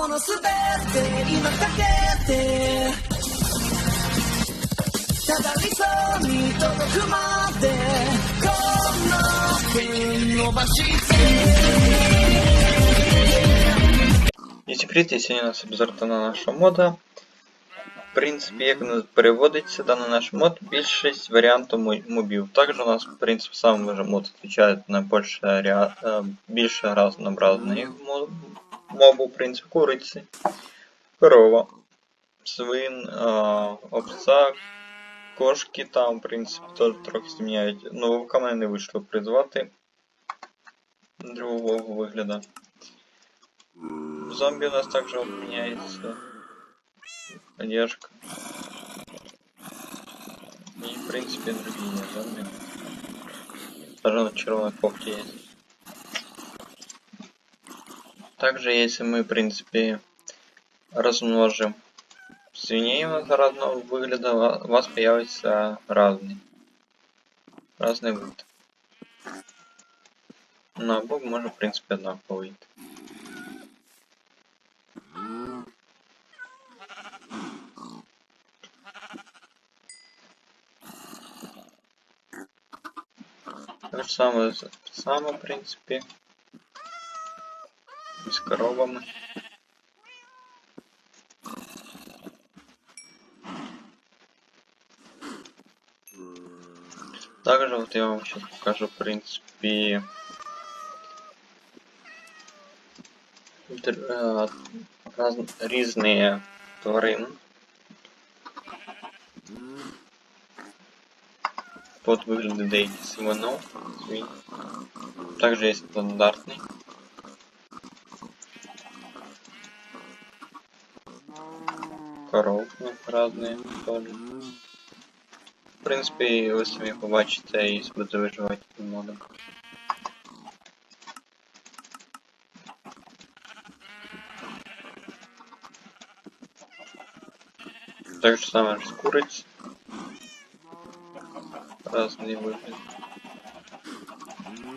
buono saperte in attacchette Cadarli sogni todo crumate Con nuova Если прийти, сегодня у нас обзор на нашого мода. В принципі, як нас переводиться даний наш мод, більшість варіантів мобил. Также у нас, в принципе, сам же мод відповідає на більше, э, більше раз набраних мод в принципі, куриці, корова, свин, е, овца, кошки там, в принципі, теж трохи зміняють. Ну, вовка мене не вийшло призвати другого вигляду. Зомби у нас также вот меняется. Одежка. И в принципе другие зомби. Даже на червоной кофте есть. Также если мы в принципе размножим свиней у нас разного выгляда, у вас появится разный. Разный вид. Но бог может в принципе однаково выйти. То же самое с самым, в принципе И с коровами. Также вот я вам сейчас покажу, в принципе, др- э, раз, різні тварин. Под вигляди деякі свинов, свинь. Также есть стандартный. Коров ну, разные тоже. В принципі, ви самі побачите і будете виживати під модом. Так же самое с куриц. Разные выгляд.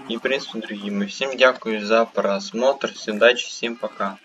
И в принципе другими. Всем дякую за просмотр. Всем удачи, всем пока.